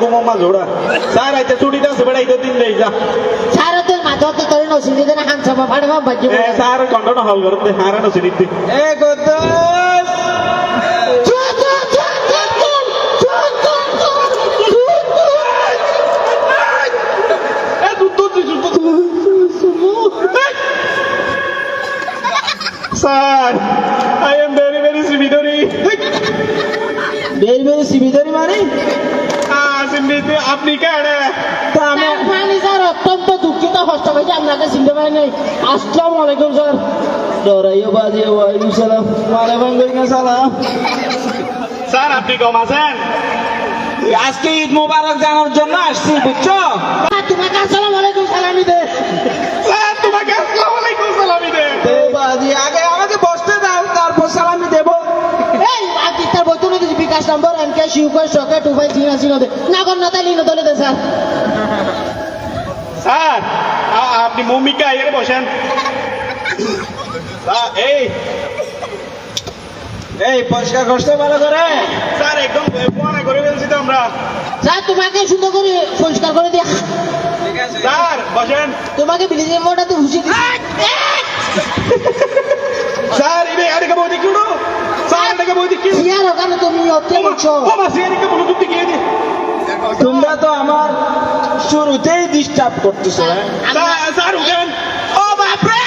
ঘুমো মা জোড়া স্যার আইতে ছুটিতে আছে বেড়া ইতো দিন দেই যা সারা তোর মাথা তো তোর নসিদি দেনা হান সামা ফাড়ে মা বাজি এ স্যার কন্ট্রোল হল করতে হারা নো সিনিতে এ দুধ sir I am very very সিমিডরি বের বের সিবিদারি মানে হ্যাঁ সিমিতে আপনি কেডে? তা আমি মানে স্যার অত্যন্ত দুঃখিত কষ্ট আপনাকে চিনতে পারি নাই। আসসালামু আলাইকুম স্যার। ডরাইও বাজে ওয়ালাইকুম সালাম। ওয়ালাইকুম আলাইকুম সালাম। স্যার আপনি কম আছেন? আজকে ঈদ মোবারক জানার জন্য আসছি বুঝছ? স্যার, তোমাকে আসসালামু আলাইকুম সালামি দে স্যার তোমাকে আসসালামু আলাইকুম সালামি দে ও বাজি আগে আমাকে বসতে দাও তারপর সালামি দেবো এই আপনি তার বলতো না কিছু বিকাশ নম্বর এনকে শিউকে শকে টু ফাইভ জিরো জিরো দে নগর নতালি দে স্যার। স্যার আ- আপনি মমিকা এখানে বসেন। স্যার, এই। এই পরিষ্কার করতে ভালো করে? স্যার একদম পোয়ানা করে ফেলছি তো আমরা। স্যার তোমাকে সুন্দর করে পরিষ্কার করে দিয়ে। স্যার বসেন। তোমাকে ব্লিচিং পাউডার দিয়ে ঘুষি দিচ্ছি অতে বলছো? তোমরা তো আমার শুরুতেই ডিস্টার্ব করতেছো হ্যাঁ? স্যার স্যার উঠেন ও বাপ রে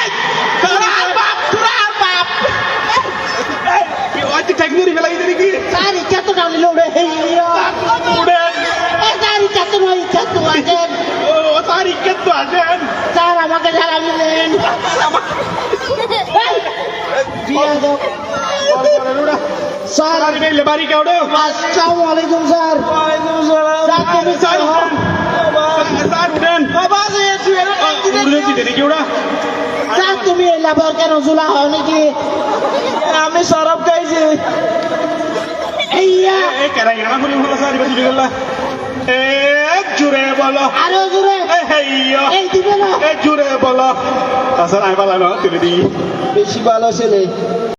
স্যার বাপ তোরা বাপ এই ওই ঠিক মুড়ি ফেলাই দিলি কি স্যার ইচ্ছা তো ডাউনি লোড়ে উঠেন স্যার ইচ্ছা তো নয় ইচ্ছা তো আছেন ও স্যার ইকে তো আসেন স্যার আমাকে সালামি দেন এই, বিয়ে দাও। স্যার। স্যার ইবে লেবারি কে উড়ো আসসালামু আলাইকুম স্যার। ওয়ালাইকুম সালাম। স্যার তুমি স্যার উঠেন। স্যার এই লাভর কেন জুলা হও নাকি? আমি সরব খাইছি। এইয়া। এই কেরাই গানা করি হলো স্যার ইবে চলে গেল এ জুড়ে বলো। আরও জোরে। এ হেইয়া। এই দিবে না। এ জুড়ে বলো। স্যার আমি বলা তুলে দিই। বেশি ভালো ছেলে।